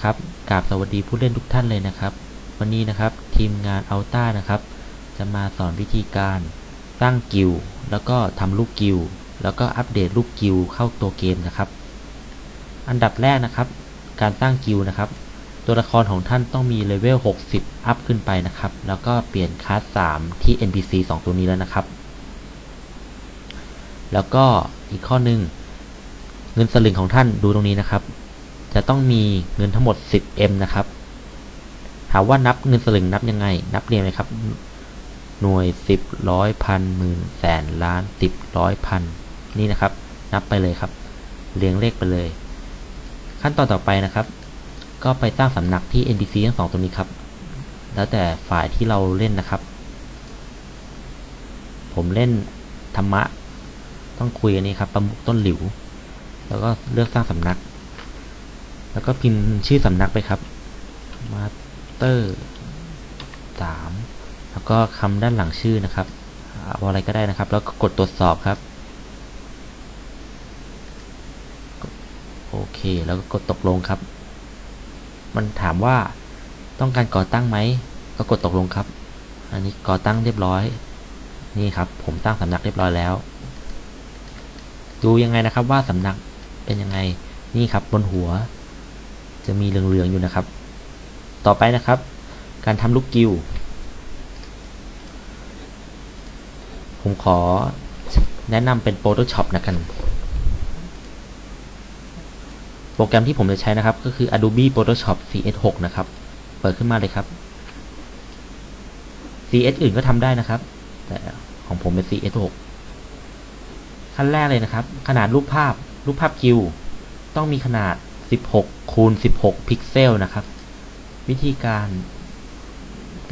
ครับกราบสวัสดีผู้เล่นทุกท่านเลยนะครับ วันนี้นะครับทีมงานอัลต้านะครับ จะมาสอนวิธีการสร้างกิลแล้วก็ทำลูกกิลแล้วก็อัปเดตลูกกิลเข้าตัวเกมนะครับ อันดับแรกนะครับ การสร้างกิลนะครับ ตัวละครของท่านต้องมีเลเวล 60 อัพขึ้นไปนะครับ แล้วก็เปลี่ยนคลาส 3 ที่ NPC 2 ตัวนี้แล้วนะครับ แล้วก็อีกข้อหนึ่งเงินสลึงของท่านดูตรงนี้นะครับ จะต้องมีเงินทั้งหมด 10M นะครับ ถามว่านับเงินสลึงนับยังไง นับเรียงเลยครับ หน่วย 10ร้อยพันหมื่นแสนล้านสิบร้อยพันนี่นะครับ นับไปเลยครับ เรียงเลขไปเลย ขั้นตอนต่อไปนะครับ ก็ไปสร้างสำนักที่ NPC ทั้งสองตัวนี้ครับ แล้วแต่ฝ่ายที่เราเล่นนะครับ ผมเล่นธรรมะ ต้องคุยอันนี้ครับประมุขต้นหลิว แล้วก็เลือกสร้างสำนัก แล้วก็พิมพ์ชื่อสำนักไปครับมาสเตอร์สามแล้วก็คำด้านหลังชื่อนะครับเอาอะไรก็ได้นะครับ แล้วก็กดตรวจสอบครับโอเค แล้วก็กดตกลงครับ มันถามว่าต้องการก่อตั้งไหม ก็กดตกลงครับ อันนี้ก่อตั้งเรียบร้อย นี่ครับ ผมตั้งสำนักเรียบร้อยแล้ว ดูยังไงนะครับว่าสำนักเป็นยังไง นี่ครับบนหัว จะมีเหลืองๆอยู่นะครับ ต่อไปนะครับ การทำลูกกิว ผมขอแนะนำเป็น Photoshop นะกัน โปรแกรมที่ผมจะใช้นะครับ ก็คือ Adobe Photoshop CS6 นะครับ เปิดขึ้นมาเลยครับ CS อื่นก็ทำได้นะครับ แต่ของผมเป็น CS6 ขั้นแรกเลยนะครับ ขนาดรูปภาพ รูปภาพกิว ต้องมีขนาด 16คูณ16 พิกเซลนะครับ วิธีการ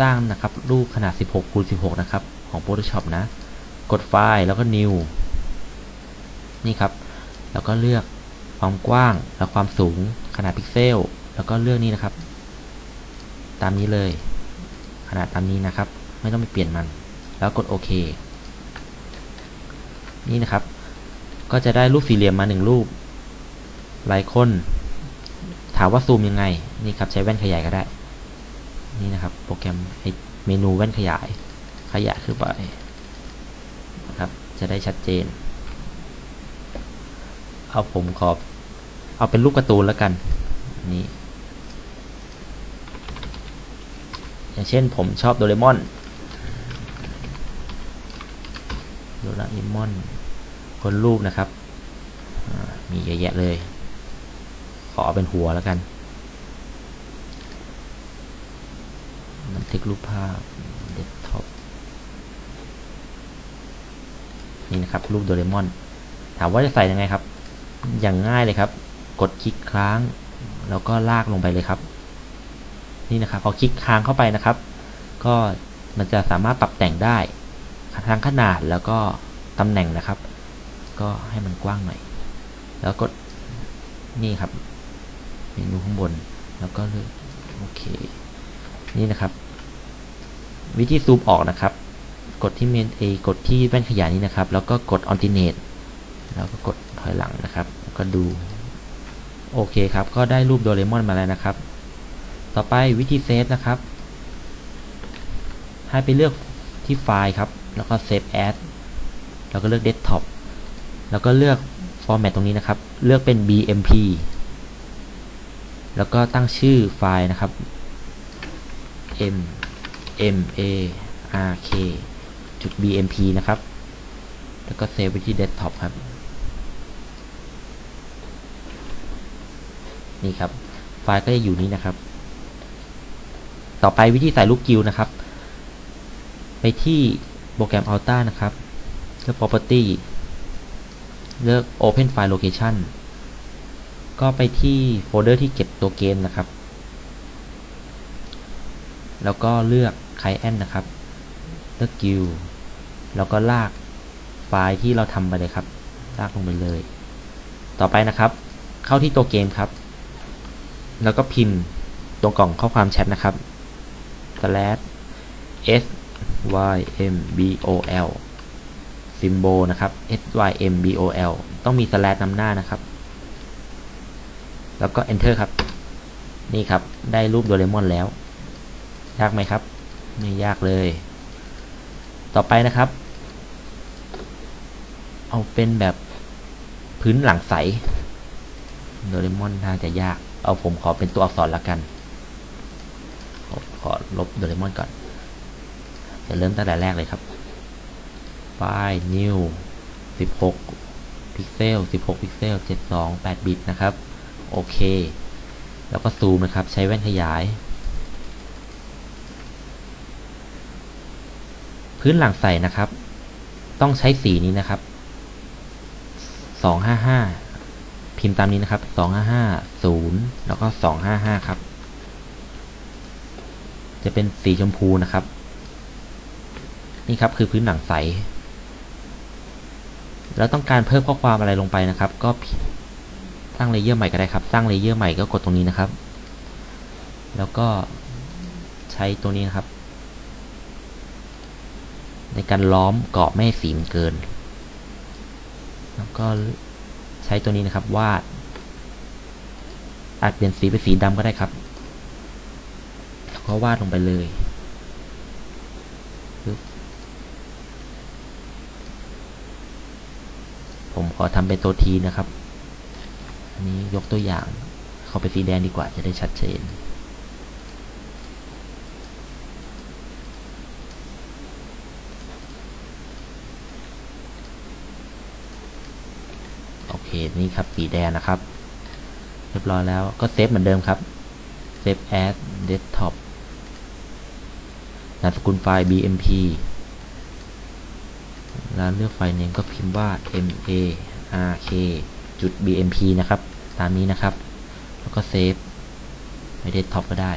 สร้างนะครับรูปขนาด 16คูณ16 นะครับ ของ Photoshop นะ กดไฟล์แล้วก็ New นี่ครับ แล้วก็เลือกความกว้างและความสูงขนาดพิกเซล แล้วก็เลือกนี้นะครับ ตามนี้เลย ขนาดตามนี้นะครับ ไม่ต้องไปเปลี่ยนมัน แล้วกดโอเค นี่นะครับ ก็จะได้รูปสี่เหลี่ยมมาหนึ่งรูปลายคน ถามว่าซูมยังไงนี่ครับใช้แว่นขยายก็ได้ นี่นะครับ โปรแกรมเมนูแว่นขยาย ขยายขึ้นไปนะครับจะได้ชัดเจน เอาผมขอบ เอาเป็นรูปการ์ตูนแล้วกันนี่อย่างเช่นผมชอบโดเรมอนโดราเอมอนคนรูปนะครับมีเยอะแยะเลย อเป็นหัวแล้วกัน บันทึกรูปภาพเดสก์ท็อปนี่นะครับ รูปโดเรมอน ถามว่าจะใส่ยังไงครับ อย่างง่ายเลยครับ กดคลิกค้าง แล้วก็ลากลงไปเลยครับ นี่นะครับพอคลิกค้างเข้าไปนะครับ ก็มันจะสามารถปรับแต่งได้ทั้งขนาดแล้วก็ตำแหน่งนะครับ ก็ให้มันกว้างหน่อย แล้วกดนี่ครับ เมนูข้างบน แล้วก็เลือกโอเค นี่นะครับ วิธีซูมออกนะครับ กดที่เมนเอกดที่แว่นขยายนี้นะครับ แล้วก็กด alternate แล้วก็กดถอยหลังนะครับ ก็ดู โอเคครับ ก็ได้รูปโดเรมอนมาแล้วนะครับ ต่อไปวิธีเซฟนะครับ ให้ไปเลือกที่ไฟล์ครับ แล้วก็ save as แล้วก็เลือก desktop แล้วก็เลือก format ตรงนี้นะครับ เลือกเป็น bmp แล้วก็ตั้งชื่อไฟล์นะครับ m m a r k จุด bmp นะครับ แล้วก็เซฟไว้ที่ desktop ครับ นี่ครับ ไฟล์ก็จะอยู่นี้นะครับ ต่อไปวิธีใส่ลูกกิวนะครับ ไปที่โปรแกรม Alta นะครับ เลือก property เลือก open file location ก็ไปที่โฟลเดอร์ที่เก็บตัวเกมนะครับ แล้วก็เลือก client นะครับ เลือก guild แล้วก็ลากไฟล์ที่เราทำไปเลยครับ ลากลงไปเลย ต่อไปนะครับ เข้าที่ตัวเกมครับ แล้วก็พิมพ์ตรงกล่องข้อความแชทนะครับ slash s y m b o l symbol นะครับ s y m b o l ต้องมี slash นำหน้านะครับ แล้วก็ enter ครับ นี่ครับ ได้รูปโดเรมอนแล้ว ยากไหมครับ ไม่ยากเลย ต่อไปนะครับ เอาเป็นแบบพื้นหลังใส โดเรมอนน่าจะยาก เอาผมขอเป็นตัวอักษรละกัน ขอขอลบโดเรมอนก่อน จะเริ่มตั้งแต่แรกเลยครับไฟล์ new 16 พิกเซล 16 พิกเซล 72 8 บิตนะครับ โอเค แล้วก็ซูมนะครับ ใช้แว่นขยาย พื้นหลังใสนะครับ ต้องใช้สีนี้นะครับ255 พิมพ์ตามนี้นะครับ255 0 แล้วก็ 255 ครับ จะเป็นสีชมพูนะครับ นี่ครับคือพื้นหลังใส แล้วต้องการเพิ่มข้อความอะไรลงไปนะครับ ก็ ร้างเลเยอร์ใหม่ก็ได้ครับ สร้างเลเยอร์ใหม่ก็กดตรงนี้นะครับ แล้วก็ใช้ตัวนี้นครับ ในการล้อมเกรอบไม่ให้สีมเกิน แล้วก็ใช้ตัวนี้นะครับวาดอาจเปลี่ยนสีเป็นสีดำก็ได้ครับแล้วก็วาดลงไปเลยผมขอทำเป็นตัวทีนะครับ อันนี้ยกตัวอย่างเขาไปสีแดงดีกว่าจะได้ชัดเจน โอเค นี่ครับสีแดงนะครับ เรียบร้อยแล้วก็เซฟเหมือนเดิมครับ เซฟ as desktop นามสกุลไฟล์ bmp แล้วเลือกไฟล์เนมก็พิมพ์ว่า mark จุด bmp นะครับ ตามนี้นะครับ แล้วก็เซฟไว้ desktop ก็ได้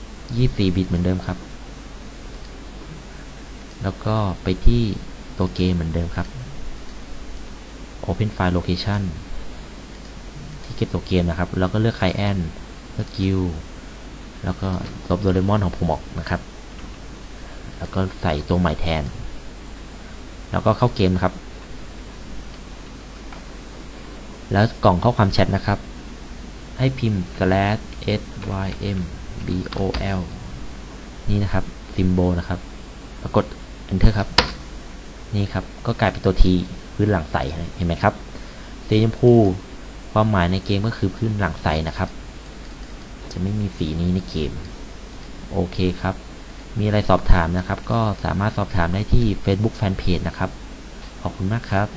24 บิตเหมือนเดิมครับ แล้วก็ไปที่ตัวเกมเหมือนเดิมครับ Open File Location ที่เก็บตัวเกมนะครับ แล้วก็เลือก Client เลือก Guild แล้วก็ลบโดเรมอนของผมออกนะครับ แล้วก็ใส่ตัวใหม่แทน แล้วก็เข้าเกมครับ แล้วกล่องข้อความแชทนะครับ ให้พิมพ์ slash s y m b o l นี่นะครับซิมโบลนะครับแล้วกด enter ครับ นี่ครับ ก็กลายเป็นตัว T พื้นหลังใสเห็นไหมครับสีชมพูความหมายในเกมก็คือพื้นหลังใสนะครับ จะไม่มีสีนี้ในเกม โอเคครับ มีอะไรสอบถามนะครับ ก็สามารถสอบถามได้ที่ Facebook Fanpage นะครับ ขอบคุณมากครับ